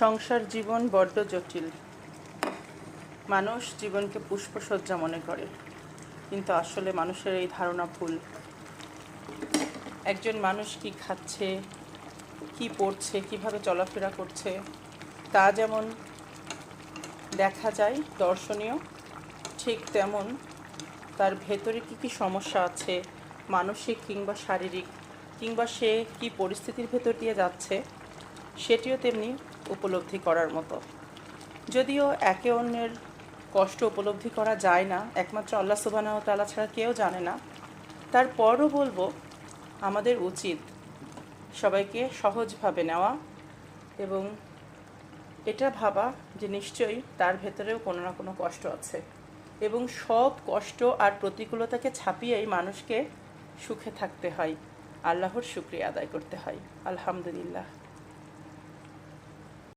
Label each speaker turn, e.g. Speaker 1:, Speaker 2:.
Speaker 1: সংসার জীবন বড্ড জটিল। মানুষ জীবনকে পুষ্পসজ্জা মনে করে, কিন্তু আসলে মানুষের এই ধারণা ভুল। একজন মানুষ কি খাচ্ছে, কি পড়ছে, কীভাবে চলাফেরা করছে, তা যেমন দেখা যায় দর্শনীয়, ঠিক তেমন তার ভেতরে কি কি সমস্যা আছে, মানসিক কিংবা শারীরিক, কিংবা সে কি পরিস্থিতির ভেতর দিয়ে যাচ্ছে, সেটিও তেমনি উপলব্ধি করার মতো। যদিও একে অন্যের কষ্ট উপলব্ধি করা যায় না, একমাত্র আল্লাহ সুবাহ তালা ছাড়া কেউ জানে না। তারপরও বলব, আমাদের উচিত সবাইকে সহজভাবে নেওয়া এবং এটা ভাবা যে নিশ্চয়ই তার ভেতরেও কোনো না কোনো কষ্ট আছে এবং সব কষ্ট আর প্রতিকূলতাকে ছাপিয়েই মানুষকে সুখে থাকতে হয়, আল্লাহর শুক্রিয়া আদায় করতে হয়। আলহামদুলিল্লাহ।